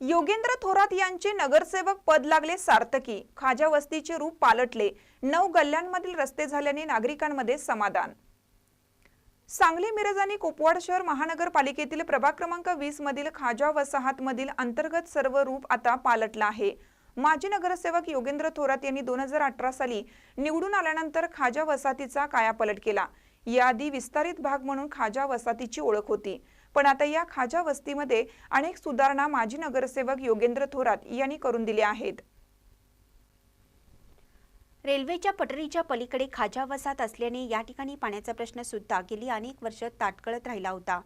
योगेंद्र थोरात यांचे नगरसेवक पद लागले सार्थकी. खाजा वस्तीचे रूप पालटले. नऊ गल्ल्यांमधील रस्ते झाल्याने नागरिकांमध्ये समाधान. सांगली मिरज आणि कुपवाड शहर महानगरपालिकेतील प्रभाग क्रमांक वीस मधील खाजा वसाहत मधील अंतर्गत सर्व रूप आता पालटला आहे. माजी नगरसेवक योगेंद्र थोरात यांनी दोन हजार अठरा साली निवडून आल्यानंतर खाजा वसाहतीचा कायापलट केला. याआधी विस्तारित भाग म्हणून खाजा वसाहतीची ओळख होती. पण आता या खाजा वस्तीमध्ये अनेक सुधारणा माजी नगरसेवक योगेंद्र थोरात यांनी करून दिल्या आहेत. रेल्वेच्या पटरीच्या पलीकडे खाजा वसाहत असल्याने या ठिकाणी पाण्याचा प्रश्न सुद्धा गेली अनेक वर्ष ताटकळत राहिला होता.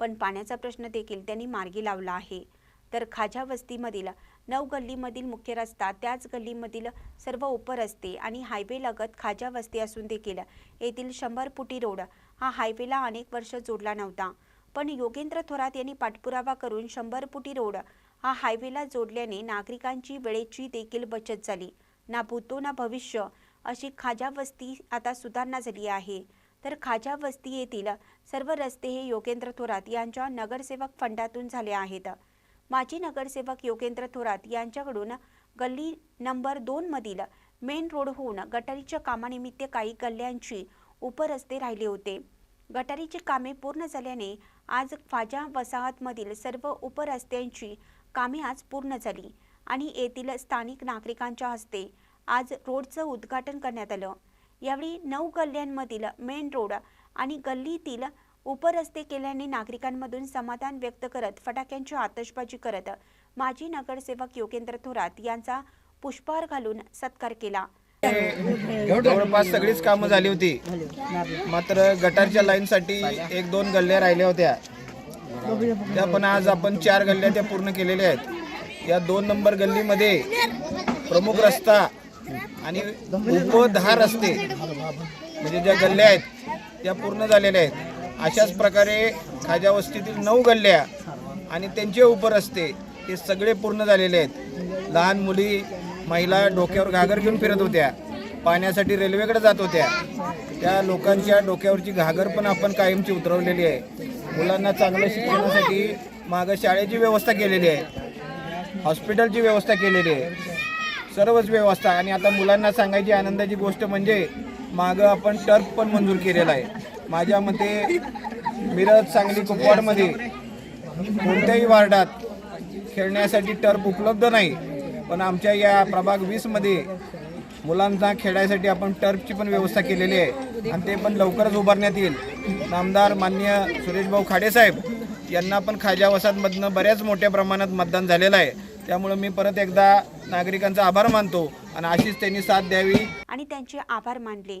पण पाण्याचा प्रश्न देखील त्यांनी मार्गी लावला आहे. तर खाजा वस्तीमधील नऊ गल्लीमधील मुख्य रस्ता त्याच गल्लीमधील सर्व उपरस्ते आणि हायवे लगत खाजा वस्ती असून देखील येथील शंभर फुटी रोड हा हायवेला अनेक वर्ष जोडला नव्हता. पण योगेंद्र थोरात यांनी पाठपुरावा करून शंभर फुटी रोड हा हायवेला जोडल्याने नागरिकांची वेळेची देखील बचत झाली. ना भूतो ना भविष्य अशी खाजा वस्ती आता सुधारणा झाली आहे. तर खाजा वस्ती येथील सर्व रस्ते हे योगेंद्र थोरात यांच्या नगरसेवक फंडातून झाले आहेत. माजी नगरसेवक योगेंद्र थोरात यांच्याकडून गल्ली नंबर दोनमधील मेन रोड होऊन गटारीच्या कामानिमित्त काही गल्ल्यांची उपरस्ते राहिले होते. गटारीची कामे पूर्ण झाल्याने आज फाजा वसाहतमधील सर्व उपरस्त्यांची कामे आज पूर्ण झाली आणि येथील स्थानिक नागरिकांच्या हस्ते आज रोडचं उद्घाटन करण्यात आलं. यावेळी नऊ गल्ल्यांमधील मेन रोड आणि गल्लीतील उपरस्ते केल्याने नागरिकांमधून समाधान व्यक्त करत फटाक्यांची आतषबाजी करत माजी नगरसेवक योगेंद्र थोरात यांचा पुष्पहार घालून सत्कार केला. जवळपास सगळीच कामं झाली होती. मात्र गटारच्या लाईनसाठी एक दोन गल्ल्या राहिल्या होत्या. त्या पण आज आपण चार गल्ल्या त्या पूर्ण केलेल्या आहेत. या दोन नंबर गल्लीमध्ये प्रमुख रस्ता आणि उप दहा रस्ते म्हणजे ज्या गल्ल्या आहेत त्या पूर्ण झालेल्या आहेत. अशाच प्रकारे खाजा वस्तीतील नऊ गल्ल्या आणि त्यांचे उपरस्ते हे सगळे पूर्ण झालेले आहेत. लहान मुली महिला डोक्यावर घागर घेऊन फिरत होत्या. पाण्यासाठी रेल्वेकडे जात होत्या. त्या लोकांच्या डोक्यावरची घागर पण आपण कायमची उतरवलेली आहे. मुलांना चांगलं शिक्षणासाठी मागं शाळेची व्यवस्था केलेली आहे. हॉस्पिटलची व्यवस्था केलेली आहे. सर्वच व्यवस्था. आणि आता मुलांना सांगायची आनंदाची गोष्ट म्हणजे मागं आपण टर्फ पण मंजूर केलेला आहे. माझ्या मते मिरज सांगली कुपवाडमध्ये कोणत्याही वार्डात खेळण्यासाठी टर्फ उपलब्ध नाही. पण आमच्या या प्रभाग वीसमध्ये मुलांना खेळायसाठी आपण टर्फची पण व्यवस्था केलेली आहे. आणि ते पण लवकरच उभारण्यात येईल. नामदार मान्य सुरेशभाऊ खाडेसाहेब यांना पण खाजा वसाहतमधनं बऱ्याच मोठ्या प्रमाणात मतदान झालेलं आहे. त्यामुळं मी परत एकदा नागरिकांचा आभार मानतो आणि अशीच त्यांनी साथ द्यावी. आणि त्यांचे आभार मानले.